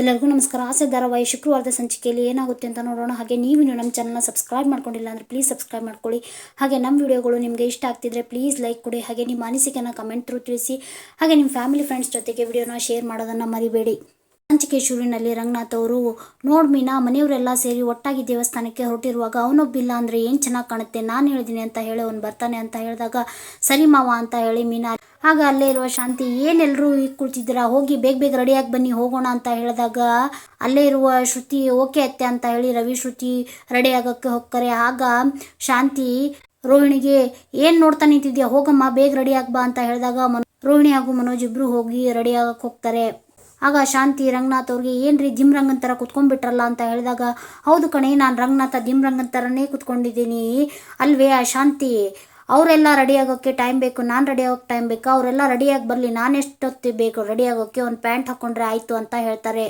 ಎಲ್ಲರಿಗೂ ನಮಸ್ಕಾರ. ಆಸೆ ಧಾರಾವಾಹಿ ಶುಕ್ರವಾರದ ಸಂಚಿಕೆಯಲ್ಲಿ ಏನಾಗುತ್ತೆ ಅಂತ ನೋಡೋಣ. ಹಾಗೆ ನೀವು ಇನ್ನೂ ನಮ್ಮ ಚಾನಲ್ನ ಸಬ್ಸ್ಕ್ರೈಬ್ ಮಾಡ್ಕೊಂಡಿಲ್ಲ ಅಂದರೆ ಪ್ಲೀಸ್ ಸಬ್ಸ್ಕ್ರೈಬ್ ಮಾಡ್ಕೊಳ್ಳಿ. ಹಾಗೆ ನಮ್ಮ ವಿಡಿಯೋಗಳು ನಿಮಗೆ ಇಷ್ಟ ಆಗ್ತಿದ್ರೆ ಪ್ಲೀಸ್ ಲೈಕ್ ಕೊಡಿ. ಹಾಗೆ ನಿಮ್ಮ ಅನಿಸಿಕೆಯನ್ನು ಕಮೆಂಟ್ ಥ್ರೂ ತಿಳಿಸಿ. ಹಾಗೆ ನಿಮ್ಮ ಫ್ಯಾಮಿಲಿ ಫ್ರೆಂಡ್ಸ್ ಜೊತೆಗೆ ವಿಡಿಯೋನ ಶೇರ್ ಮಾಡೋದನ್ನು ಮರಿಬೇಡಿ. ಸಂಚಿಕೇಶ್ವರಿನಲ್ಲಿ ರಂಗನಾಥ್ ಅವರು, ನೋಡ್ ಮೀನಾ, ಮನೆಯವರೆಲ್ಲ ಸೇರಿ ಒಟ್ಟಾಗಿ ದೇವಸ್ಥಾನಕ್ಕೆ ಹೊರಟಿರುವಾಗ ಅವನೊಬ್ಬಿಲ್ಲ ಅಂದರೆ ಏನು ಚೆನ್ನಾಗಿ ಕಾಣುತ್ತೆ? ನಾನು ಹೇಳಿದ್ದೀನಿ ಅಂತ ಹೇಳಿ ಅವನು ಬರ್ತಾನೆ ಅಂತ ಹೇಳಿದಾಗ, ಸರಿ ಮಾವ ಅಂತ ಹೇಳಿ ಮೀನಾ ಆಗ ಅಲ್ಲೇ ಇರುವ ಶಾಂತಿ ಏನೆಲ್ಲರೂ ಈಗ ಕುಳಿತಿದ್ದೀರಾ? ಹೋಗಿ ಬೇಗ ಬೇಗ ರೆಡಿಯಾಗಿ ಬನ್ನಿ, ಹೋಗೋಣ ಅಂತ ಹೇಳಿದಾಗ ಅಲ್ಲೇ ಇರುವ ಶ್ರುತಿ, ಓಕೆ ಅತ್ತೆ ಅಂತ ಹೇಳಿ ರವಿ ಶ್ರುತಿ ರೆಡಿ ಆಗೋಕ್ಕೆ ಹೋಗ್ತಾರೆ. ಆಗ ಶಾಂತಿ, ರೋಹಿಣಿಗೆ, ಏನು ನೋಡ್ತಾ ನಿಂತಿದ್ಯಾ? ಹೋಗಮ್ಮ, ಬೇಗ ರೆಡಿ ಬಾ ಅಂತ ಹೇಳಿದಾಗ ರೋಹಿಣಿ ಹಾಗೂ ಮನೋಜ್ ಇಬ್ರು ಹೋಗಿ ರೆಡಿ ಆಗಕ್ಕೆ ಹೋಗ್ತಾರೆ. ಆಗ ಶಾಂತಿ ರಂಗನಾಥ್ ಅವ್ರಿಗೆ, ಏನ್ರಿ ಜಿಮ್ ರಂಗನ್ ಥರ ಕುತ್ಕೊಂಡ್ಬಿಟ್ರಲ್ಲ ಅಂತ ಹೇಳಿದಾಗ, ಹೌದು ಕಣೆ, ನಾನು ರಂಗನಾಥ ಜಿಮ್ ರಂಗನ್ ಥರನೇ ಕುತ್ಕೊಂಡಿದ್ದೀನಿ. ಅಲ್ವೇ ಆ ಶಾಂತಿ? ಅವರೆಲ್ಲ ರೆಡಿ ಆಗೋಕ್ಕೆ ಟೈಮ್ ಬೇಕು, ನಾನು ರೆಡಿ ಆಗೋಕ್ಕೆ ಟೈಮ್ ಬೇಕು, ಅವರೆಲ್ಲ ರೆಡಿಯಾಗಿ ಬರಲಿ, ನಾನು ಎಷ್ಟೊತ್ತಿ ಬೇಕು ರೆಡಿ ಆಗೋಕ್ಕೆ ಒಂದು ಪ್ಯಾಂಟ್ ಹಾಕ್ಕೊಂಡ್ರೆ ಆಯಿತು ಅಂತ ಹೇಳ್ತಾರೆ.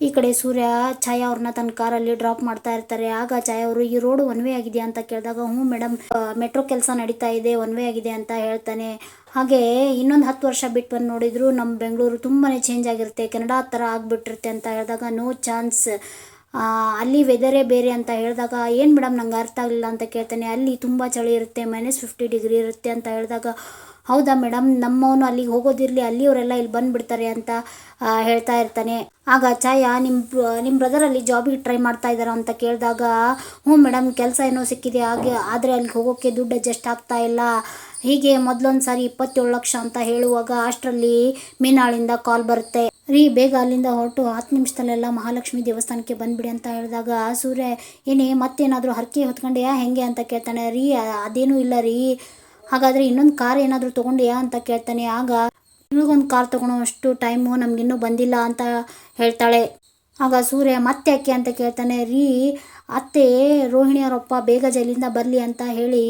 ಈ ಕಡೆ ಸೂರ್ಯ, ಛಾಯಾ ಅವ್ರನ್ನ ತನ್ನ ಕಾರಲ್ಲಿ ಡ್ರಾಪ್ ಮಾಡ್ತಾ ಇರ್ತಾರೆ. ಆಗ ಛಾಯಾ ಅವರು, ಈ ರೋಡ್ ಒನ್ ವೇ ಆಗಿದೆ ಅಂತ ಕೇಳಿದಾಗ, ಹ್ಞೂ ಮೇಡಮ್ ಮೆಟ್ರೋ ಕೆಲಸ ನಡೀತಾ ಇದೆ ಒನ್ ವೇ ಆಗಿದೆ ಅಂತ ಹೇಳ್ತಾನೆ. ಹಾಗೆ ಇನ್ನೊಂದು ಹತ್ತು ವರ್ಷ ಬಿಟ್ಟು ಬಂದು ನೋಡಿದ್ರು ನಮ್ಮ ಬೆಂಗಳೂರು ತುಂಬಾ ಚೇಂಜ್ ಆಗಿರುತ್ತೆ ಕೆನಡಾ ಥರ ಆಗಿಬಿಟ್ಟಿರುತ್ತೆ ಅಂತ ಹೇಳಿದಾಗ ನೋ ಚಾನ್ಸ್ ಅಲ್ಲಿ ವೆದರೇ ಬೇರೆ ಅಂತ ಹೇಳಿದಾಗ, ಏನು ಮೇಡಮ್ ನಂಗೆ ಅರ್ಥ ಆಗಲಿಲ್ಲ ಅಂತ ಕೇಳ್ತಾನೆ. ಅಲ್ಲಿ ತುಂಬ ಚಳಿ ಇರುತ್ತೆ ಮೈನಸ್ ಫಿಫ್ಟಿ ಡಿಗ್ರಿ ಇರುತ್ತೆ ಅಂತ ಹೇಳಿದಾಗ, ಹೌದಾ ಮೇಡಮ್ ನಮ್ಮವನು ಅಲ್ಲಿಗೆ ಹೋಗೋದಿರಲಿ, ಅಲ್ಲಿಯವರೆಲ್ಲ ಇಲ್ಲಿ ಬಂದುಬಿಡ್ತಾರೆ ಅಂತ ಹೇಳ್ತಾ ಇರ್ತಾನೆ. ಆಗ ಚಾಯ ನಿಮ್ಮ ನಿಮ್ಮ ಬ್ರದರಲ್ಲಿ ಜಾಬಿಗೆ ಟ್ರೈ ಮಾಡ್ತಾ ಇದ್ದಾರಾ ಅಂತ ಕೇಳಿದಾಗ, ಹ್ಞೂ ಮೇಡಮ್ ಕೆಲಸ ಏನೋ ಸಿಕ್ಕಿದೆ, ಹಾಗೆ, ಆದರೆ ಅಲ್ಲಿಗೆ ಹೋಗೋಕ್ಕೆ ದುಡ್ಡು ಅಡ್ಜಸ್ಟ್ ಆಗ್ತಾ ಇಲ್ಲ. ಹೀಗೆ ಮೊದಲೊಂದು ಸಾರಿ ಇಪ್ಪತ್ತೇಳು ಲಕ್ಷ ಅಂತ ಹೇಳುವಾಗ ಅಷ್ಟರಲ್ಲಿ ಮೀನಾಳಿಂದ ಕಾಲ್ ಬರುತ್ತೆ. ರೀ, ಬೇಗ ಅಲ್ಲಿಂದ ಹೊರಟು, ಹತ್ತು ನಿಮಿಷದಲ್ಲೆಲ್ಲ ಮಹಾಲಕ್ಷ್ಮಿ ದೇವಸ್ಥಾನಕ್ಕೆ ಬಂದ್ಬಿಡಿ ಅಂತ ಹೇಳಿದಾಗ, ಸೂರ್ಯ, ಏನೇ, ಮತ್ತೇನಾದರೂ ಹರಕೆ ಹೊತ್ಕೊಂಡೆಯಾ? ಹೆಂಗೆ? ಅಂತ ಕೇಳ್ತಾನೆ. ರೀ, ಅದೇನೂ ಇಲ್ಲ ರೀ. ಹಾಗಾದರೆ ಇನ್ನೊಂದು ಕಾರ್ ಏನಾದರೂ ತೊಗೊಂಡೆಯಾ? ಅಂತ ಕೇಳ್ತಾನೆ. ಆಗ ಇವಾಗೊಂದು ಕಾರ್ ತೊಗೊಳೋ ಅಷ್ಟು ಟೈಮು ನಮಗಿನ್ನೂ ಬಂದಿಲ್ಲ ಅಂತ ಹೇಳ್ತಾಳೆ. ಆಗ ಸೂರ್ಯ ಮತ್ತೆ ಯಾಕೆ ಅಂತ ಕೇಳ್ತಾನೆ. ರೀ ಅತ್ತೆ ರೋಹಿಣಿಯವರಪ್ಪ ಬೇಗ ಜೈಲಿಂದ ಬರಲಿ ಅಂತ ಹೇಳಿ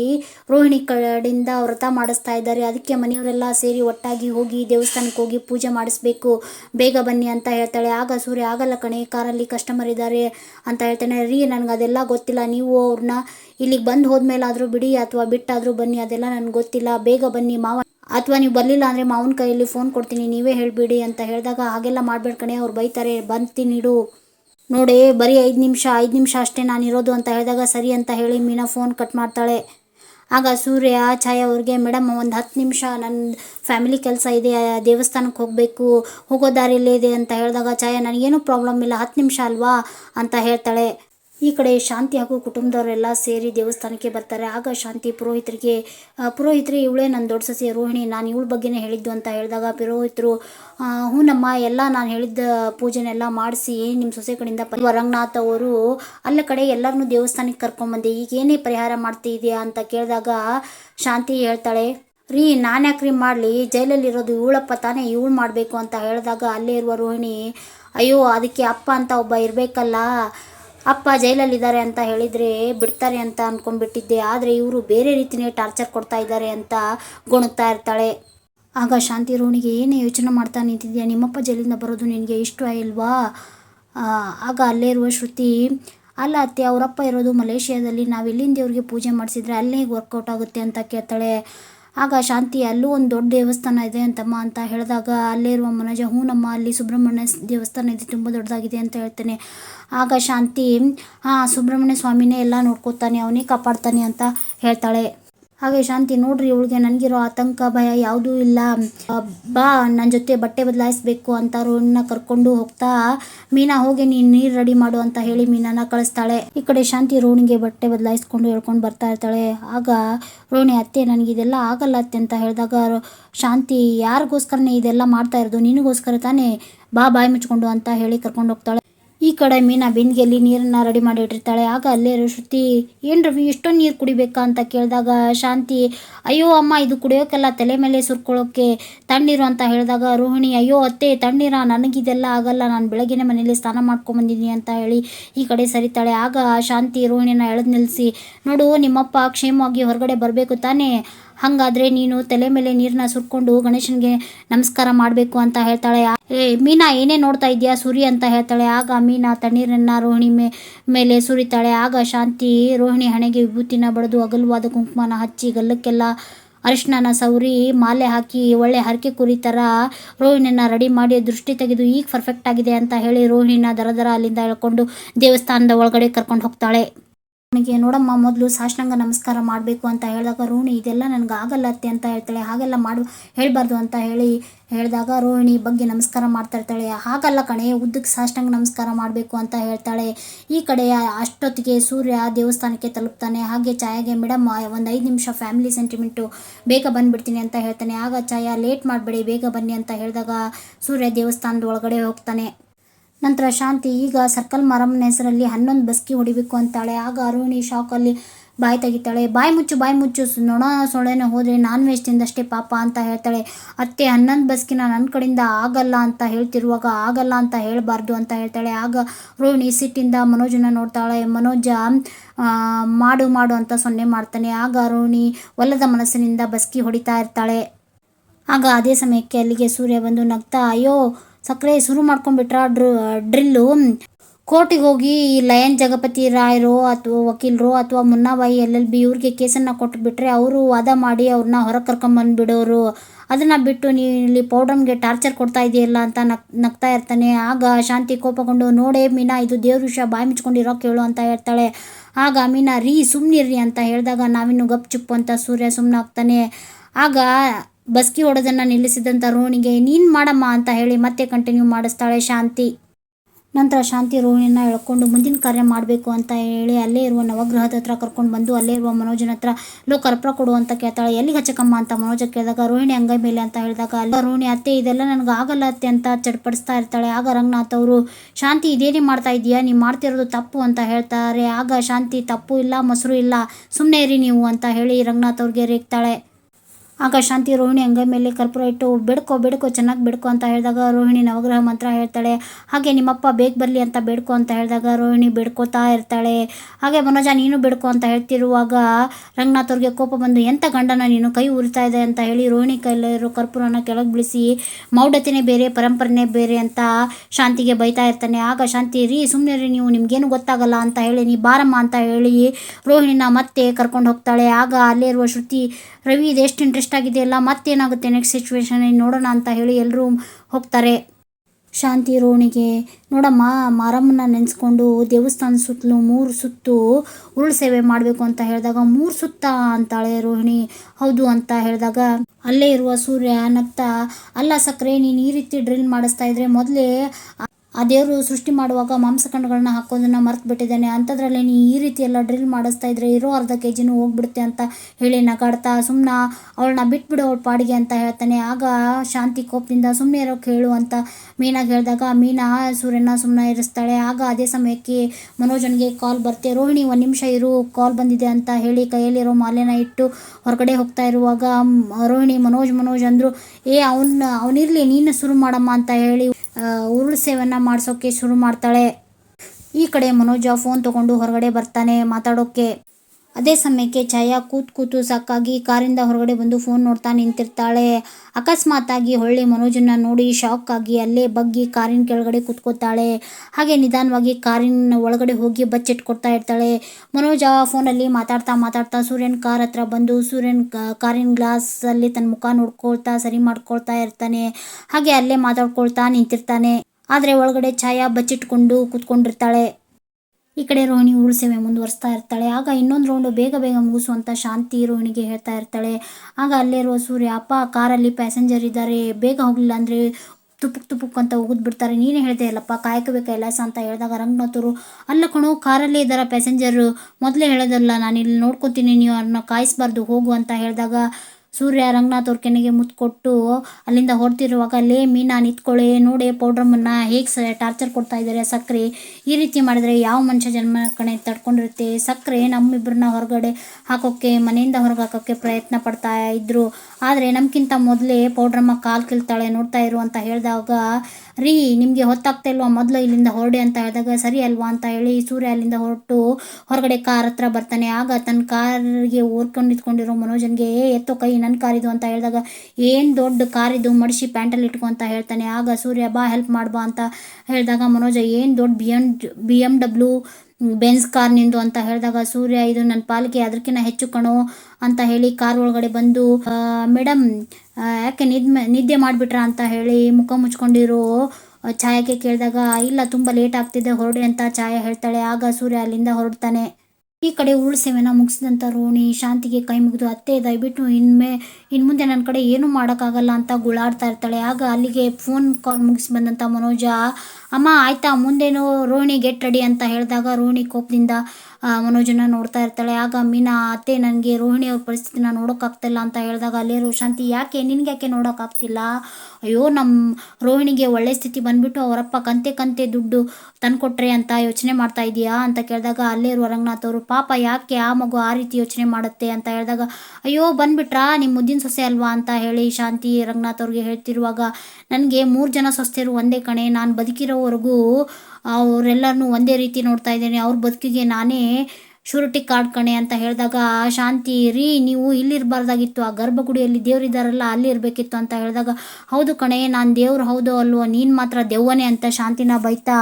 ರೋಹಿಣಿ ಕಡೆಯಿಂದ ವ್ರತ ಮಾಡಿಸ್ತಾ ಇದ್ದಾರೆ. ಅದಕ್ಕೆ ಮನೆಯವರೆಲ್ಲ ಸೇರಿ ಒಟ್ಟಾಗಿ ಹೋಗಿ ದೇವಸ್ಥಾನಕ್ಕೆ ಹೋಗಿ ಪೂಜೆ ಮಾಡಿಸ್ಬೇಕು. ಬೇಗ ಬನ್ನಿ ಅಂತ ಹೇಳ್ತಾಳೆ. ಆಗ ಸೂರ್ಯ, ಆಗಲ್ಲ ಕಣೆ, ಕಾರಲ್ಲಿ ಕಸ್ಟಮರ್ ಇದ್ದಾರೆ ಅಂತ ಹೇಳ್ತಾನೆ. ರೀ, ನನಗೆ ಅದೆಲ್ಲ ಗೊತ್ತಿಲ್ಲ. ನೀವು ಅವ್ರನ್ನ ಇಲ್ಲಿಗೆ ಬಂದು ಹೋದ್ಮೇಲಾದರೂ ಬಿಡಿ ಅಥವಾ ಬಿಟ್ಟಾದರೂ ಬನ್ನಿ. ಅದೆಲ್ಲ ನನಗೆ ಗೊತ್ತಿಲ್ಲ. ಬೇಗ ಬನ್ನಿ ಮಾವ. ಅಥವಾ ನೀವು ಬರಲಿಲ್ಲ ಅಂದರೆ ಮಾವನ ಕೈಯಲ್ಲಿ ಫೋನ್ ಕೊಡ್ತೀನಿ. ನೀವೇ ಹೇಳಿಬಿಡಿ ಅಂತ ಹೇಳಿದಾಗ, ಹಾಗೆಲ್ಲ ಮಾಡಬೇಡ ಕಣೆ. ಅವ್ರು ಬೈತಾರೆ. ಬಂತೀನಿ ಇಡು. ನೋಡಿ, ಬರೀ ಐದು ನಿಮಿಷ ಐದು ನಿಮಿಷ ಅಷ್ಟೇ ನಾನು ಇರೋದು ಅಂತ ಹೇಳಿದಾಗ ಸರಿ ಅಂತ ಹೇಳಿ ಮೀನಾ ಫೋನ್ ಕಟ್ ಮಾಡ್ತಾಳೆ. ಆಗ ಸೂರ್ಯ, ಛಾಯಾ ಅವ್ರಿಗೆ ಮೇಡಮ್ ಒಂದು ಹತ್ತು ನಿಮಿಷ ನನ್ನ ಫ್ಯಾಮಿಲಿ ಕೆಲಸ ಇದೆ ದೇವಸ್ಥಾನಕ್ಕೆ ಹೋಗಬೇಕು, ಹೋಗೋ ದಾರಿಯಲ್ಲೇ ಇದೆ ಅಂತ ಹೇಳಿದಾಗ ಛಾಯಾ, ನನಗೇನು ಪ್ರಾಬ್ಲಮ್ ಇಲ್ಲ, ಹತ್ತು ನಿಮಿಷ ಅಲ್ವಾ? ಅಂತ ಹೇಳ್ತಾಳೆ. ಈ ಕಡೆ ಶಾಂತಿ ಹಾಗೂ ಕುಟುಂಬದವರೆಲ್ಲ ಸೇರಿ ದೇವಸ್ಥಾನಕ್ಕೆ ಬರ್ತಾರೆ. ಆಗ ಶಾಂತಿ ಪುರೋಹಿತರಿಗೆ ಪುರೋಹಿತರಿ, ಇವಳೇ ನನ್ನ ದೊಡ್ಡ ಸಸಿ ರೋಹಿಣಿ, ನಾನು ಇವಳ ಬಗ್ಗೆನೇ ಹೇಳಿದ್ದು ಅಂತ ಹೇಳಿದಾಗ ಪುರೋಹಿತರು ಹ್ಞೂ ಹ್ಞೂನಮ್ಮ ಎಲ್ಲ ನಾನು ಹೇಳಿದ್ದ ಪೂಜೆನೆಲ್ಲ ಮಾಡಿಸಿ ನಿಮ್ಮ ಸೊಸೆ ಕಡೆಯಿಂದ ರಂಗನಾಥ್ ಅವರು, ಅಲ್ಲ ಕಡೆ ಎಲ್ಲರನ್ನೂ ದೇವಸ್ಥಾನಕ್ಕೆ ಕರ್ಕೊಂಡ್ಬಂದೆ ಈಗ ಏನೇ ಪರಿಹಾರ ಮಾಡ್ತಿದ್ಯಾ? ಅಂತ ಕೇಳಿದಾಗ ಶಾಂತಿ ಹೇಳ್ತಾಳೆ, ರೀ, ನಾನು ಯಾಕ್ರಿ ಮಾಡಲಿ? ಜೈಲಲ್ಲಿರೋದು ಇವಳಪ್ಪ ತಾನೇ, ಇವಳು ಮಾಡಬೇಕು ಅಂತ ಹೇಳಿದಾಗ ಅಲ್ಲೇ ಇರುವ ರೋಹಿಣಿ, ಅಯ್ಯೋ, ಅದಕ್ಕೆ ಅಪ್ಪ ಅಂತ ಒಬ್ಬ ಇರಬೇಕಲ್ಲ ಅಪ್ಪ ಜೈಲಲ್ಲಿದ್ದಾರೆ ಅಂತ ಹೇಳಿದರೆ ಬಿಡ್ತಾರೆ ಅಂತ ಅಂದ್ಕೊಂಡ್ಬಿಟ್ಟಿದ್ದೆ ಆದರೆ ಇವರು ಬೇರೆ ರೀತಿಯೇ ಟಾರ್ಚರ್ ಕೊಡ್ತಾ ಇದ್ದಾರೆ ಅಂತ ಗೊಣಗ್ತಾ ಇರ್ತಾಳೆ. ಆಗ ಶಾಂತಿ ರೋಣಿಗೆ, ಏನೇ ಯೋಚನೆ ಮಾಡ್ತಾ ನಿಂತಿದ್ಯಾ? ನಿಮ್ಮಪ್ಪ ಜೈಲಿಂದ ಬರೋದು ನಿನಗೆ ಇಷ್ಟ ಇಲ್ವಾ? ಆಗ ಅಲ್ಲೇ ಇರುವ ಶ್ರುತಿ, ಅಲ್ಲ ಅತ್ತೆ, ಅವರಪ್ಪ ಇರೋದು ಮಲೇಷ್ಯಾದಲ್ಲಿ. ನಾವು ಇಲ್ಲಿಂದ ಇವ್ರಿಗೆ ಪೂಜೆ ಮಾಡಿಸಿದ್ರೆ ಅಲ್ಲೇ ವರ್ಕೌಟ್ ಆಗುತ್ತೆ ಅಂತ ಕೇಳ್ತಾಳೆ. ಆಗ ಶಾಂತಿ ಅಲ್ಲೂ ಒಂದು ದೊಡ್ಡ ದೇವಸ್ಥಾನ ಇದೆ ಅಂತಮ್ಮ ಅಂತ ಹೇಳಿದಾಗ ಅಲ್ಲೇ ಇರುವ ಮನೋಜ ಹೂನಮ್ಮ ಅಲ್ಲಿ ಸುಬ್ರಹ್ಮಣ್ಯ ದೇವಸ್ಥಾನ ಇದೆ, ತುಂಬ ದೊಡ್ಡದಾಗಿದೆ ಅಂತ ಹೇಳ್ತಾನೆ. ಆಗ ಶಾಂತಿ, ಹಾಂ, ಸುಬ್ರಹ್ಮಣ್ಯ ಸ್ವಾಮಿನೇ ಎಲ್ಲ ನೋಡ್ಕೋತಾನೆ, ಅವನೇ ಕಾಪಾಡ್ತಾನೆ, ಅಂತ ಹೇಳ್ತಾಳೆ. ಹಾಗೆ ಶಾಂತಿ ನೋಡ್ರಿ ಇವಳಿಗೆ, ನನಗಿರೋ ಆತಂಕ, ಭಯ ಯಾವುದೂ ಇಲ್ಲ. ಬಾ ನನ್ನ ಜೊತೆ ಬಟ್ಟೆ ಬದಲಾಯಿಸ್ಬೇಕು ಅಂತ ರೋಹಿಣಿನ ಕರ್ಕೊಂಡು ಹೋಗ್ತಾ, ಮೀನಾ ಹೋಗಿ ನೀನು ನೀರು ರೆಡಿ ಮಾಡು ಅಂತ ಹೇಳಿ ಮೀನಾನ ಕಳಿಸ್ತಾಳೆ. ಈ ಕಡೆ ಶಾಂತಿ ರೋಣಿಗೆ ಬಟ್ಟೆ ಬದಲಾಯಿಸ್ಕೊಂಡು ಹೇಳ್ಕೊಂಡು ಬರ್ತಾ ಇರ್ತಾಳೆ. ಆಗ ರೋಣಿ, ಅತ್ತೆ, ನನಗೆ ಇದೆಲ್ಲ ಆಗಲ್ಲ ಅತ್ತೆ, ಅಂತ ಹೇಳಿದಾಗ ಶಾಂತಿ, ಯಾರಿಗೋಸ್ಕರನೇ ಇದೆಲ್ಲ ಮಾಡ್ತಾ ಇರೋದು? ನಿನಗೋಸ್ಕರ ತಾನೇ? ಬಾ, ಬಾಯಿ ಮುಚ್ಕೊಂಡು, ಅಂತ ಹೇಳಿ ಕರ್ಕೊಂಡು ಹೋಗ್ತಾಳೆ. ಈ ಕಡೆ ಮೀನಾ ಬಿಂದಿಗೆಯಲ್ಲಿ ನೀರನ್ನ ರೆಡಿ ಮಾಡಿ ಇಟ್ಟಿರ್ತಾಳೆ. ಆಗ ಅಲ್ಲೇ ಶ್ರುತಿ, ಏನು ರವಿ ಎಷ್ಟೊಂದು ನೀರು ಕುಡಿಬೇಕಾ ಅಂತ ಕೇಳಿದಾಗ ಶಾಂತಿ, ಅಯ್ಯೋ ಅಮ್ಮ, ಇದು ಕುಡಿಯೋಕ್ಕೆಲ್ಲ ತಲೆ ಮೇಲೆ ಸುರ್ಕೊಳ್ಳೋಕ್ಕೆ ತಣ್ಣೀರು ಅಂತ ಹೇಳಿದಾಗ ರೋಹಿಣಿ, ಅಯ್ಯೋ ಅತ್ತೆ, ತಣ್ಣೀರ? ನನಗಿದೆಲ್ಲ ಆಗಲ್ಲ. ನಾನು ಬೆಳಗಿನ ಮನೆಯಲ್ಲಿ ಸ್ನಾನ ಮಾಡ್ಕೊಂಬಂದಿದ್ದೀನಿ ಅಂತ ಹೇಳಿ ಈ ಕಡೆ ಸರಿತಾಳೆ. ಆಗ ಶಾಂತಿ ರೋಹಿಣಿನ ಎಳೆದು ನಿಲ್ಲಿಸಿ ನೋಡು, ನಿಮ್ಮಪ್ಪ ಕ್ಷೇಮವಾಗಿ ಹೊರಗಡೆ ಬರಬೇಕು ತಾನೇ? ಹಾಗಾದ್ರೆ ನೀನು ತಲೆ ಮೇಲೆ ನೀರನ್ನ ಸುರ್ಕೊಂಡು ಗಣೇಶನಿಗೆ ನಮಸ್ಕಾರ ಮಾಡಬೇಕು ಅಂತ ಹೇಳ್ತಾಳೆ. ಏ, ಮೀನಾ, ಏನೇ ನೋಡ್ತಾ ಇದೆಯಾ? ಸುರಿ ಅಂತ ಹೇಳ್ತಾಳೆ. ಆಗ ಮೀನಾ ತಣ್ಣೀರನ್ನ ರೋಹಿಣಿ ಮೇ, ಮೇಲೆ ಸುರಿತಾಳೆ. ಆಗ ಶಾಂತಿ ರೋಹಿಣಿ ಹಣೆಗೆ ವಿಭೂತಿನ ಬಡಿದು ಅಗಲವಾದ ಕುಂಕುಮನ ಹಚ್ಚಿ ಗಲ್ಲಕ್ಕೆಲ್ಲ ಅರಿಶಿನ ಸೌರಿ, ಮಾಲೆ ಹಾಕಿ ಒಳ್ಳೆ ಹರಕೆ ಕುರಿ ಥರ ರೋಹಿಣಿನ ರೆಡಿ ಮಾಡಿ ದೃಷ್ಟಿ ತೆಗೆದು ಈಗ ಪರ್ಫೆಕ್ಟ್ ಆಗಿದೆ ಅಂತ ಹೇಳಿ ರೋಹಿಣಿನ ದರ ದರ ಅಲ್ಲಿಂದ ಎಳ್ಕೊಂಡು ದೇವಸ್ಥಾನದ ಒಳಗಡೆ ಕರ್ಕೊಂಡು ಹೋಗ್ತಾಳೆ. ಅವನಿಗೆ ನೋಡಮ್ಮ, ಮೊದಲು ಸಾಷ್ಟಾಂಗ ನಮಸ್ಕಾರ ಮಾಡಬೇಕು ಅಂತ ಹೇಳಿದಾಗ ರೋಹಿಣಿ, ಇದೆಲ್ಲ ನನಗೆ ಆಗಲ್ಲ ಅತ್ತೆ ಅಂತ ಹೇಳ್ತಾಳೆ. ಹಾಗೆಲ್ಲ ಮಾಡು, ಹೇಳಬಾರ್ದು ಅಂತ ಹೇಳಿ ಹೇಳಿದಾಗ ರೋಹಿಣಿ ಬಗ್ಗೆ ನಮಸ್ಕಾರ ಮಾಡ್ತಾ ಇರ್ತಾಳೆ. ಹಾಗಲ್ಲ ಕಣೆ, ಉದ್ದಕ್ಕೆ ಸಾಷ್ಟಾಂಗ ನಮಸ್ಕಾರ ಮಾಡಬೇಕು ಅಂತ ಹೇಳ್ತಾಳೆ. ಈ ಕಡೆ ಅಷ್ಟೊತ್ತಿಗೆ ಸೂರ್ಯ ದೇವಸ್ಥಾನಕ್ಕೆ ತಲುಪ್ತಾನೆ. ಹಾಗೆ ಛಾಯಾಗೆ, ಮೇಡಮ್, ಒಂದು ಐದು ನಿಮಿಷ ಫ್ಯಾಮಿಲಿ ಸೆಂಟಿಮೆಂಟು, ಬೇಗ ಬಂದುಬಿಡ್ತೀನಿ ಅಂತ ಹೇಳ್ತಾನೆ. ಆಗ ಛಾಯಾ, ಲೇಟ್ ಮಾಡಬೇಡಿ, ಬೇಗ ಬನ್ನಿ ಅಂತ ಹೇಳಿದಾಗ ಸೂರ್ಯ ದೇವಸ್ಥಾನದ ಒಳಗಡೆ ಹೋಗ್ತಾನೆ. ನಂತರ ಶಾಂತಿ, ಈಗ ಸರ್ಕಲ್ ಮಾರಮ್ಮನ ಹೆಸರಲ್ಲಿ ಹನ್ನೊಂದು ಬಸ್ಕಿ ಹೊಡಿಬೇಕು ಅಂತಾಳೆ. ಆಗ ಅರುಣಿ ಶಾಕಲ್ಲಿ ಬಾಯಿ ತೆಗಿತಾಳೆ. ಬಾಯಿ ಮುಚ್ಚು ಬಾಯಿ ಮುಚ್ಚು ನೊಣ ಸೊಳೆನ ಹೋದರೆ ನಾನ್ ವೆಜ್ ತಿಂದಷ್ಟೇ ಪಾಪ ಅಂತ ಹೇಳ್ತಾಳೆ. ಅತ್ತೆ, ಹನ್ನೊಂದು ಬಸ್ಕಿನ ನನ್ನ ಕಡೆಯಿಂದ ಆಗಲ್ಲ ಅಂತ ಹೇಳ್ತಿರುವಾಗ ಆಗಲ್ಲ ಅಂತ ಹೇಳಬಾರ್ದು ಅಂತ ಹೇಳ್ತಾಳೆ. ಆಗ ರೋಹಿಣಿ ಸಿಟ್ಟಿಂದ ಮನೋಜನ ನೋಡ್ತಾಳೆ. ಮನೋಜ ಮಾಡು ಮಾಡು ಅಂತ ಸೊನ್ನೆ ಮಾಡ್ತಾನೆ. ಆಗ ರೋಹಿಣಿ ಒಲ್ಲದ ಮನಸ್ಸಿನಿಂದ ಬಸ್ಕಿ ಹೊಡಿತಾ ಇರ್ತಾಳೆ. ಆಗ ಅದೇ ಸಮಯಕ್ಕೆ ಅಲ್ಲಿಗೆ ಸೂರ್ಯ ಬಂದು ನಗ್ತಾ, ಅಯ್ಯೋ ಸಕ್ಕರೆ ಶುರು ಮಾಡ್ಕೊಂಡ್ಬಿಟ್ರ ಡ್ರ, ಡ್ರಿಲ್ಲು. ಕೋರ್ಟಿಗೆ ಹೋಗಿ ಈ ಲಯನ್ ಜಗಪತಿ ರಾಯರು ಅಥವಾ ವಕೀಲರು ಅಥವಾ ಮುನ್ನಾಬಾಯಿ ಎಲ್ ಎಲ್ ಬಿ ಇವ್ರಿಗೆ ಕೇಸನ್ನು ಕೊಟ್ಟುಬಿಟ್ರೆ ಅವರು ವಾದ ಮಾಡಿ ಅವ್ರನ್ನ ಹೊರಗೆ ಕರ್ಕೊಂಬಂದ್ಬಿಡೋರು. ಅದನ್ನು ಬಿಟ್ಟು ನೀ ಇಲ್ಲಿ ಪೌಡ್ರಮ್ಗೆ ಟಾರ್ಚರ್ ಕೊಡ್ತಾ ಇದೆಯಲ್ಲ ಅಂತ ನಕ್, ನಗ್ತಾ ಇರ್ತಾನೆ. ಆಗ ಶಾಂತಿ ಕೋಪಗೊಂಡು, ನೋಡೇ ಮೀನಾ, ಇದು ದೇವ್ರ ವಿಷಯ ಬಾಯಿ ಮುಚ್ಕೊಂಡಿರೋ ಕೇಳು ಅಂತ ಹೇಳ್ತಾಳೆ. ಆಗ ಮೀನಾ, ರೀ ಸುಮ್ಮನಿರ್ರಿ ಅಂತ ಹೇಳಿದಾಗ ನಾವಿನ್ನು ಗಪ್ ಚುಪ್ಪು ಅಂತ ಸೂರ್ಯ ಸುಮ್ಮನಾಗ್ತಾನೆ ಆಗ ಬಸ್ಕಿ ಹೊಡೋದನ್ನು ನಿಲ್ಲಿಸಿದಂಥ ರೋಹಿಣಿಗೆ ನೀನು ಮಾಡಮ್ಮ ಅಂತ ಹೇಳಿ ಮತ್ತೆ ಕಂಟಿನ್ಯೂ ಮಾಡಿಸ್ತಾಳೆ ಶಾಂತಿ. ನಂತರ ಶಾಂತಿ ರೋಹಿಣಿನ ಎಳ್ಕೊಂಡು ಮುಂದಿನ ಕಾರ್ಯ ಮಾಡಬೇಕು ಅಂತ ಹೇಳಿ ಅಲ್ಲೇ ಇರುವ ನವಗ್ರಹದ ಹತ್ರ ಕರ್ಕೊಂಡು ಬಂದು ಅಲ್ಲೇ ಇರುವ ಮನೋಜನ ಹತ್ರ, ಲೋ, ಕರ್ಪೂರ ಕೊಡು ಅಂತ ಕೇಳ್ತಾಳೆ. ಎಲ್ಲಿ ಹಚ್ಚಕಮ್ಮ ಅಂತ ಮನೋಜ ಕೇಳಿದಾಗ ರೋಹಿಣಿ ಅಂಗೈ ಮೇಲೆ ಅಂತ ಹೇಳಿದಾಗ, ಅಲ್ಲ ರೋಹಿಣಿ ಅತ್ತೆ, ಇದೆಲ್ಲ ನನಗೆ ಆಗಲ್ಲ ಅತ್ತೆ ಅಂತ ಚಡ್ಪಡಿಸ್ತಾ ಇರ್ತಾಳೆ. ಆಗ ರಂಗನಾಥ್ ಅವರು, ಶಾಂತಿ, ಇದೇನೇ ಮಾಡ್ತಾ ಇದೀಯಾ ನೀವು ಮಾಡ್ತಿರೋದು ತಪ್ಪು ಅಂತ ಹೇಳ್ತಾರೆ. ಆಗ ಶಾಂತಿ, ತಪ್ಪು ಇಲ್ಲ, ಮೊಸರು ಇಲ್ಲ ಸುಮ್ಮನೆ ಇರಿ ನೀವು ಅಂತ ಹೇಳಿ ರಂಗನಾಥ್ ಅವ್ರಿಗೆ ರೇಗ್ತಾಳೆ. ಆಗ ಶಾಂತಿ ರೋಹಿಣಿ ಅಂಗೈ ಮೇಲೆ ಕರ್ಪೂರ ಇಟ್ಟು, ಬೇಡ್ಕೋ ಬೇಡ್ಕೋ, ಚೆನ್ನಾಗಿ ಬೇಡ್ಕೋ ಅಂತ ಹೇಳಿದಾಗ ರೋಹಿಣಿ ನವಗ್ರಹ ಮಂತ್ರ ಹೇಳ್ತಾಳೆ. ಹಾಗೆ ನಿಮ್ಮಪ್ಪ ಬೇಗ ಬರಲಿ ಅಂತ ಬೇಡ್ಕೋ ಅಂತ ಹೇಳಿದಾಗ ರೋಹಿಣಿ ಬೇಡ್ಕೋತಾ ಇರ್ತಾಳೆ. ಹಾಗೆ ಮನೋಜ, ನೀನು ಬೇಡ್ಕೋ ಅಂತ ಹೇಳ್ತಿರುವಾಗ ರಂಗನಾಥ್ ಅವ್ರಿಗೆ ಕೋಪ ಬಂದು ಎಂಥ ಗಂಡನ ನೀನು? ಕೈ ಉರಿತಾ ಇದೆ ಅಂತ ಹೇಳಿ ರೋಹಿಣಿ ಕೈಲಿರೋ ಕರ್ಪೂರನ ಕೆಳಗೆ ಬಿಳಿಸಿ, ಮೌಢ್ಯತೆನೇ ಬೇರೆ, ಪರಂಪರೆನೇ ಬೇರೆ ಅಂತ ಶಾಂತಿಗೆ ಬೈತಾ ಇರ್ತಾನೆ. ಆಗ ಶಾಂತಿ, ರೀ ಸುಮ್ಮನೆ ರೀ ನೀವು ನಿಮ್ಗೇನು ಗೊತ್ತಾಗಲ್ಲ ಅಂತ ಹೇಳಿ, ನೀ ಬಾರಮ್ಮ ಅಂತ ಹೇಳಿ ರೋಹಿಣಿನ ಮತ್ತೆ ಕರ್ಕೊಂಡು ಹೋಗ್ತಾಳೆ. ಆಗ ಅಲ್ಲೇ ಇರುವ ಶ್ರುತಿ, ರವಿ ಇದೆಷ್ಟು ಇಂಟ್ರೆಸ್ಟ್ ಆಗಿದೆಯಲ್ಲ ಮತ್ತೇನಾಗುತ್ತೆ ನೆಕ್ಸ್ಟ್ ಸಿಚುವೇಶನ್ ನೋಡೋಣ ಅಂತ ಹೇಳಿ ಎಲ್ಲರೂ ಹೋಗ್ತಾರೆ. ಶಾಂತಿ ರೋಣಿಗೆ, ನೋಡಮ್ಮ, ಮಾರಮ್ಮನ ನೆನೆಸ್ಕೊಂಡು ದೇವಸ್ಥಾನ ಸುತ್ತಲೂ ಮೂರು ಸುತ್ತು ಉರುಳು ಸೇವೆ ಮಾಡಬೇಕು ಅಂತ ಹೇಳಿದಾಗ ಮೂರು ಸುತ್ತ ಅಂತಾಳೆ ರೋಹಿಣಿ. ಹೌದು ಅಂತ ಹೇಳಿದಾಗ ಅಲ್ಲೇ ಇರುವ ಸೂರ್ಯ ನಗ್ತಾ, ಅಲ್ಲ ಸಕ್ಕರೆ ನೀನು ಈ ರೀತಿ ಡ್ರಿಲ್ ಮಾಡಿಸ್ತಾ ಇದ್ರೆ ಮೊದಲೇ ಆ ದೇವರು ಸೃಷ್ಟಿ ಮಾಡುವಾಗ ಮಾಂಸಖಂಡಗಳನ್ನ ಹಾಕೋದನ್ನ ಮರ್ತು ಬಿಟ್ಟಿದ್ದಾನೆ ಅಂಥದ್ರಲ್ಲಿ ನೀ ಈ ರೀತಿ ಎಲ್ಲ ಡ್ರಿಲ್ ಮಾಡಿಸ್ತಾ ಇದ್ರೆ ಇರೋ ಅರ್ಧ ಕೆ ಜಿನೂ ಹೋಗ್ಬಿಡುತ್ತೆ ಅಂತ ಹೇಳಿ ನಗಾಡ್ತಾ ಸುಮ್ಮನೆ ಅವಳನ್ನ ಬಿಟ್ಬಿಡು ಅವಳ ಪಾಡಿಗೆ ಅಂತ ಹೇಳ್ತಾನೆ. ಆಗ ಶಾಂತಿ ಕೋಪದಿಂದ ಸುಮ್ಮನೆ ಇರೋಕೆ ಹೇಳು ಅಂತ ಮೀನಾಗೆ ಹೇಳಿದಾಗ ಮೀನಾ ಸೂರ್ಯನ ಸುಮ್ಮನೆ ಇರಿಸ್ತಾಳೆ. ಆಗ ಅದೇ ಸಮಯಕ್ಕೆ ಮನೋಜನಿಗೆ ಕಾಲ್ ಬರುತ್ತೆ ರೋಹಿಣಿ ಒಂದು ನಿಮಿಷ ಇರು, ಕಾಲ್ ಬಂದಿದೆ ಅಂತ ಹೇಳಿ ಕೈಯಲ್ಲಿರೋ ಮಾಲೆನ ಇಟ್ಟು ಹೊರಗಡೆ ಹೋಗ್ತಾ ಇರುವಾಗ ರೋಹಿಣಿ, ಮನೋಜ್ ಮನೋಜ್ ಅಂದರು, ಏ ಅವನ್ನ ಅವನಿರಲಿ ನೀನು ಶುರು ಮಾಡಮ್ಮ ಅಂತ ಹೇಳಿ ಉರುಳ್ ಸೇವನ್ನ ಮಾಡಿಸೋಕೆ ಶುರು ಮಾಡ್ತಾಳೆ. ಈ ಕಡೆ ಮನೋಜ ಫೋನ್ ತಗೊಂಡು ಹೊರಗಡೆ ಬರ್ತಾನೆ ಮಾತಾಡೋಕೆ. ಅದೇ ಸಮಯಕ್ಕೆ ಛಾಯಾ ಕೂತ್ ಕೂತು ಸಾಕಾಗಿ ಕಾರಿಂದ ಹೊರಗಡೆ ಬಂದು ಫೋನ್ ನೋಡ್ತಾ ನಿಂತಿರ್ತಾಳೆ. ಅಕಸ್ಮಾತಾಗಿ ಹೊಳ್ಳಿ ಮನೋಜನ್ನ ನೋಡಿ ಶಾಕ್ ಆಗಿ ಅಲ್ಲೇ ಬಗ್ಗಿ ಕಾರಿನ ಕೆಳಗಡೆ ಕೂತ್ಕೋತಾಳೆ. ಹಾಗೆ ನಿಧಾನವಾಗಿ ಕಾರಿನ ಒಳಗಡೆ ಹೋಗಿ ಬಚ್ಚಿಟ್ಕೊಡ್ತಾ ಇರ್ತಾಳೆ. ಮನೋಜ ಫೋನಲ್ಲಿ ಮಾತಾಡ್ತಾ ಮಾತಾಡ್ತಾ ಸೂರ್ಯನ್ ಕಾರ್ ಹತ್ರ ಬಂದು ಸೂರ್ಯನ್ ಕಾರಿನ ಗ್ಲಾಸಲ್ಲಿ ತನ್ನ ಮುಖ ನೋಡ್ಕೊಳ್ತಾ ಸರಿ ಮಾಡ್ಕೊಳ್ತಾ ಇರ್ತಾನೆ. ಹಾಗೆ ಅಲ್ಲೇ ಮಾತಾಡ್ಕೊಳ್ತಾ ನಿಂತಿರ್ತಾನೆ. ಆದರೆ ಒಳಗಡೆ ಛಾಯಾ ಬಚ್ಚಿಟ್ಕೊಂಡು ಕೂತ್ಕೊಂಡಿರ್ತಾಳೆ. ಈ ಕಡೆ ರೋಹಿಣಿ ಉರುಳು ಸೇವೆ ಮುಂದುವರಿಸ್ತಾ ಇರ್ತಾಳೆ. ಆಗ ಇನ್ನೊಂದು ರೌಂಡು ಬೇಗ ಬೇಗ ಮುಗಿಸುವಂಥ ಶಾಂತಿ ರೋಹಿಣಿಗೆ ಹೇಳ್ತಾ ಇರ್ತಾಳೆ. ಆಗ ಅಲ್ಲೇ ಸೂರ್ಯ, ಅಪ್ಪ, ಕಾರಲ್ಲಿ ಪ್ಯಾಸೆಂಜರ್ ಇದ್ದಾರೆ. ಬೇಗ ಹೋಗಲಿಲ್ಲ ಅಂದರೆ ತುಪ್ಪಕ್ ತುಪ್ಪಕ್ ಅಂತ ಉಗಿದ್ ಬಿಡ್ತಾರೆ. ನೀನೇ ಹೇಳ್ದೆ ಅಲ್ಲಪ್ಪ ಕಾಯ್ಕೋಬೇಕು ಎಲ್ಲಸ ಅಂತ ಹೇಳಿದಾಗ ರಂಗನಾಥರು, ಅಲ್ಲ ಕಣೋ, ಕಾರಲ್ಲೇ ಇದ್ದಾರೆ ಪ್ಯಾಸೆಂಜರು ಮೊದಲೇ ಹೇಳೋದಲ್ಲ ನಾನು ಇಲ್ಲಿ ನೋಡ್ಕೊತೀನಿ. ನೀವು ಅವ್ರನ್ನ ಕಾಯಿಸ್ಬಾರ್ದು, ಹೋಗು ಅಂತ ಹೇಳಿದಾಗ ಸೂರ್ಯ ರಂಗನಾಥ್ ಅವ್ರ ಕೆನೆಗೆ ಅಲ್ಲಿಂದ ಹೊರತಿರುವಾಗ ಲೇ ಮೀನಾ ನಿಂತ್ಕೊಳ್ಳೆ ನೋಡಿ ಪೌಡ್ರಮ್ಮನ್ನು ಹೇಗೆ ಸ ಟಾರ್ಚರ್ ಕೊಡ್ತಾ ಇದ್ದಾರೆ ಸಕ್ಕರೆ ಈ ರೀತಿ ಮಾಡಿದರೆ ಯಾವ ಮನುಷ್ಯ ಜನ್ಮ ಕಣೆ ತಡ್ಕೊಂಡಿರುತ್ತೆ? ಸಕ್ಕರೆ ನಮ್ಮಿಬ್ಬರನ್ನ ಹೊರಗಡೆ ಹಾಕೋಕ್ಕೆ ಮನೆಯಿಂದ ಹೊರಗೆ ಹಾಕೋಕ್ಕೆ ಪ್ರಯತ್ನ ಪಡ್ತಾ ಇದ್ರು. ಆದರೆ ನಮ್ಗಿಂತ ಮೊದಲೇ ಪೌಡ್ರಮ್ಮ ಕಾಲು ಕೀಳ್ತಾಳೆ, ನೋಡ್ತಾ ಇರು ಅಂತ ಹೇಳಿದಾಗ, ರೀ, ನಿಮಗೆ ಹೊತ್ತಾಗ್ತಾ ಇಲ್ವಾ? ಮೊದಲು ಇಲ್ಲಿಂದ ಹೊರಡಿ ಅಂತ ಹೇಳಿದಾಗ, ಸರಿ ಅಲ್ವಾ? ಅಂತ ಹೇಳಿ ಸೂರ್ಯ ಅಲ್ಲಿಂದ ಹೊರಟು ಹೊರಗಡೆ ಕಾರ್ ಹತ್ರ ಬರ್ತಾನೆ. ಆಗ ತನ್ನ ಕಾರಿಗೆ ಓರ್ಕೊಂಡು ನಿಂತ್ಕೊಂಡಿರೋ ಮನೋಜನ್ಗೆ ಎತ್ತೋ ಕೈ ನನ್ನ ಕಾರಿದು ಅಂತ ಹೇಳಿದಾಗ, ಏನು ದೊಡ್ಡ ಕಾರಿದು ಮಡಿಸಿ ಪ್ಯಾಂಟಲ್ಲಿ ಇಟ್ಕೊ ಅಂತ ಹೇಳ್ತಾನೆ. ಆಗ ಸೂರ್ಯ, ಬಾ ಹೆಲ್ಪ್ ಮಾಡ್ಬಾ ಅಂತ ಹೇಳಿದಾಗ ಮನೋಜ, ಏನು ದೊಡ್ಡ B M B M W Benz car ನಿಂದು ಅಂತ ಹೇಳಿದಾಗ, ಸೂರ್ಯ, ಇದು ನನ್ನ ಪಾಲಿಕೆ ಅದಕ್ಕಿಂತ ಹೆಚ್ಚು ಕಣೋ ಅಂತ ಹೇಳಿ ಕಾರ್ ಒಳಗಡೆ ಬಂದು ಮೇಡಮ್ ಯಾಕೆ ನಿದ್ದೆ ನಿದ್ದೆ ಮಾಡಿಬಿಟ್ರಾ ಅಂತ ಹೇಳಿ ಮುಖ ಮುಚ್ಕೊಂಡಿರೋ ಛಾಯಕ್ಕೆ ಕೇಳಿದಾಗ, ಇಲ್ಲ, ತುಂಬ ಲೇಟ್ ಆಗ್ತಿದೆ, ಹೊರಡಿ ಅಂತ ಛಾಯಾ ಹೇಳ್ತಾಳೆ. ಆಗ ಸೂರ್ಯ ಅಲ್ಲಿಂದ ಹೊರಡ್ತಾನೆ. ಈ ಕಡೆ ಉರುಳು ಸೇವೆನ ಮುಗಿಸಿದಂಥ ರೋಣಿ, ಶಾಂತಿಗೆ ಕೈ ಮುಗಿದು, ಅತ್ತೆ, ದಯವಿಟ್ಟು ಇನ್ಮೆ ಇನ್ ಮುಂದೆ ನನ್ನ ಕಡೆ ಏನು ಮಾಡೋಕ್ಕಾಗಲ್ಲ ಅಂತ ಗುಳಾಡ್ತಾ ಇರ್ತಾಳೆ. ಆಗ ಅಲ್ಲಿಗೆ ಫೋನ್ ಕಾಲ್ ಮುಗಿಸಿ ಬಂದಂಥ ಮನೋಜ, ಅಮ್ಮ, ಆಯ್ತಾ, ಮುಂದೇನು ರೋಣಿ ಗೆಟ್ ರೆಡಿ ಅಂತ ಹೇಳಿದಾಗ ರೋಣಿ ಕೋಪದಿಂದ ಮನೋಜನ ನೋಡ್ತಾ ಇರ್ತಾಳೆ. ಆಗ ಮೀನಾ, ಅತ್ತೆ ನನಗೆ ರೋಹಿಣಿ ಅವ್ರ ಪರಿಸ್ಥಿತಿನ ನೋಡೋಕ್ಕಾಗ್ತಿಲ್ಲ ಅಂತ ಹೇಳಿದಾಗ ಅಲ್ಲೇ ಶಾಂತಿ, ಯಾಕೆ? ನಿನ್ಗೆ ಯಾಕೆ ನೋಡೋಕ್ಕಾಗ್ತಿಲ್ಲ ಅಯ್ಯೋ ನಮ್ಮ ರೋಹಿಣಿಗೆ ಒಳ್ಳೆ ಸ್ಥಿತಿ ಬಂದ್ಬಿಟ್ಟು ಅವರಪ್ಪ ಕಂತೆ ಕಂತೆ ದುಡ್ಡು ತಂದುಕೊಟ್ರೆ ಅಂತ ಯೋಚನೆ ಮಾಡ್ತಾ ಇದೀಯಾ ಅಂತ ಕೇಳಿದಾಗ ಅಲ್ಲೇರು, ರಂಗನಾಥ್ ಅವರು, ಪಾಪ, ಯಾಕೆ ಆ ಮಗು ಆ ರೀತಿ ಯೋಚನೆ ಮಾಡುತ್ತೆ? ಅಂತ ಹೇಳಿದಾಗ, ಅಯ್ಯೋ, ಬಂದ್ಬಿಟ್ರಾ? ನಿಮ್ಮ ಮುದ್ದಿನ ಸೊಸೆ ಅಲ್ವಾ? ಅಂತ ಹೇಳಿ ಶಾಂತಿ ರಂಗನಾಥ್ ಅವ್ರಿಗೆ ಹೇಳ್ತಿರುವಾಗ, ನನಗೆ ಮೂರು ಜನ ಸೊಸೆರು ಒಂದೇ ಕಣೆ. ನಾನು ಬದುಕಿರೋವರೆಗೂ ಅವರೆಲ್ಲರನ್ನೂ ಒಂದೇ ರೀತಿ ನೋಡ್ತಾ ಇದ್ದೇನೆ. ಅವ್ರ ಬದುಕಿಗೆ ನಾನೇ ಶೂರಿಟಿ ಕಾರ್ಡ್ ಕಣೆ ಅಂತ ಹೇಳಿದಾಗ ಶಾಂತಿ, ರೀ, ನೀವು ಇಲ್ಲಿರಬಾರ್ದಾಗಿತ್ತು, ಆ ಗರ್ಭಗುಡಿಯಲ್ಲಿ ದೇವರಿದ್ದಾರಲ್ಲ, ಅಲ್ಲಿ ಇರಬೇಕಿತ್ತು ಅಂತ ಹೇಳಿದಾಗ, ಹೌದು ಕಣೆ, ನಾನು ದೇವ್ರು ಹೌದು ಅಲ್ವೋ, ನೀನು ಮಾತ್ರ ದೆವ್ವನೇ ಅಂತ ಶಾಂತಿನ ಬೈತಾ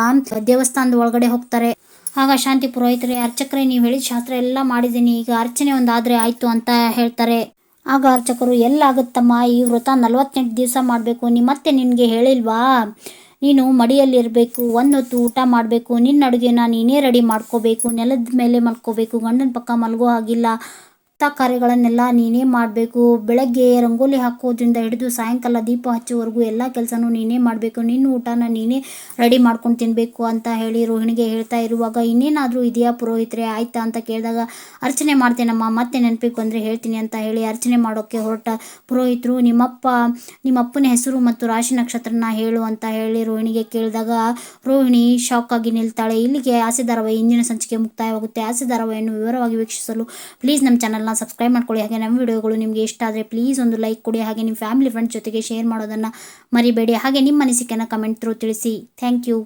ದೇವಸ್ಥಾನದ ಒಳಗಡೆ ಹೋಗ್ತಾರೆ. ಆಗ ಶಾಂತಿ ಪುರೋಹಿತರೆ, ಅರ್ಚಕರೇ, ನೀವು ಹೇಳಿದ ಶಾಸ್ತ್ರ ಎಲ್ಲ ಮಾಡಿದ್ದೀನಿ, ಈಗ ಅರ್ಚನೆ ಒಂದಾದರೆ ಆಯಿತು ಅಂತ ಹೇಳ್ತಾರೆ. ಆಗ ಅರ್ಚಕರು, ಎಲ್ಲಾಗುತ್ತಮ್ಮ, ಈ ವ್ರತ ನಲವತ್ತೆಂಟು ದಿವಸ ಮಾಡಬೇಕು, ನಿಮ್ಮತ್ತೆ ನಿನಗೆ ಹೇಳಿಲ್ವಾ? ನೀನು ಮಡಿಯಲ್ಲಿರಬೇಕು ಒಂದೊತ್ತು ಊಟ ಮಾಡಬೇಕು, ನಿನ್ನ ಅಡುಗೆನ ನೀನೇ ರೆಡಿ ಮಾಡ್ಕೋಬೇಕು, ನೆಲದ ಮೇಲೆ ಮಲ್ಕೋಬೇಕು, ಗಂಡನ ಪಕ್ಕ ಮಲಗೋ ಹಾಗಿಲ್ಲ. ಕಾರ್ಯಗಳನ್ನೆಲ್ಲ ನೀನೇ ಮಾಡಬೇಕು. ಬೆಳಗ್ಗೆ ರಂಗೋಲಿ ಹಾಕೋದ್ರಿಂದ ಹಿಡಿದು ಸಾಯಂಕಾಲ ದೀಪ ಹಚ್ಚುವವರೆಗೂ ಎಲ್ಲ ಕೆಲಸನೂ ನೀನೇ ಮಾಡಬೇಕು. ನಿನ್ನ ಊಟನ ನೀನೇ ರೆಡಿ ಮಾಡ್ಕೊಂಡು ತಿನ್ನಬೇಕು ಅಂತ ಹೇಳಿ ರೋಹಿಣಿಗೆ ಹೇಳ್ತಾ ಇರುವಾಗ, ಇನ್ನೇನಾದರೂ ಇದೆಯಾ ಪುರೋಹಿತರೆ? ಆಯ್ತಾ? ಅಂತ ಕೇಳಿದಾಗ, ಅರ್ಚನೆ ಮಾಡ್ತೇನಮ್ಮ, ಮತ್ತೆ ನೆನಪಿಗೆ ಬಂದರೆ ಹೇಳ್ತೀನಿ ಅಂತ ಹೇಳಿ ಅರ್ಚನೆ ಮಾಡೋಕ್ಕೆ ಹೊರಟ ಪುರೋಹಿತರು, ನಿಮ್ಮಪ್ಪ, ನಿಮ್ಮಪ್ಪನ ಹೆಸರು ಮತ್ತು ರಾಶಿ ನಕ್ಷತ್ರನ ಹೇಳು ಅಂತ ಹೇಳಿ ರೋಹಿಣಿಗೆ ಕೇಳಿದಾಗ, ರೋಹಿಣಿ ಶಾಕ್ ಆಗಿ ನಿಲ್ತಾಳೆ. ಇಲ್ಲಿಗೆ ಆಸೆ ಧಾರಾವಾಹಿ ಇಂದಿನ ಸಂಚಿಕೆ ಮುಕ್ತಾಯವಾಗುತ್ತೆ. ಆಸೆ ಧಾರಾವಾಹಿಯನ್ನು ವಿವರವಾಗಿ ವೀಕ್ಷಿಸಲು ಪ್ಲೀಸ್ ನಮ್ಮ ಚಾನಲ್ನ ಸಬ್ಸ್ಕ್ರೈಬ್ ಮಾಡ್ಕೊಳ್ಳಿ. ಹಾಗೆ ನಮ್ಮ ವಿಡಿಯೋಗಳು ನಿಮಗೆ ಇಷ್ಟ ಆದರೆ ಪ್ಲೀಸ್ ಒಂದು ಲೈಕ್ ಕೊಡಿ. ಹಾಗೆ ನಿಮ್ಮ ಫ್ಯಾಮಿಲಿ ಫ್ರೆಂಡ್ಸ್ ಜೊತೆಗೆ ಶೇರ್ ಮಾಡೋದನ್ನು ಮರಿಬೇಡಿ. ಹಾಗೆ ನಿಮ್ಮ ಅನಿಸಿಕೆಯನ್ನು ಕಮೆಂಟ್ ಥ್ರೂ ತಿಳಿಸಿ. Thank you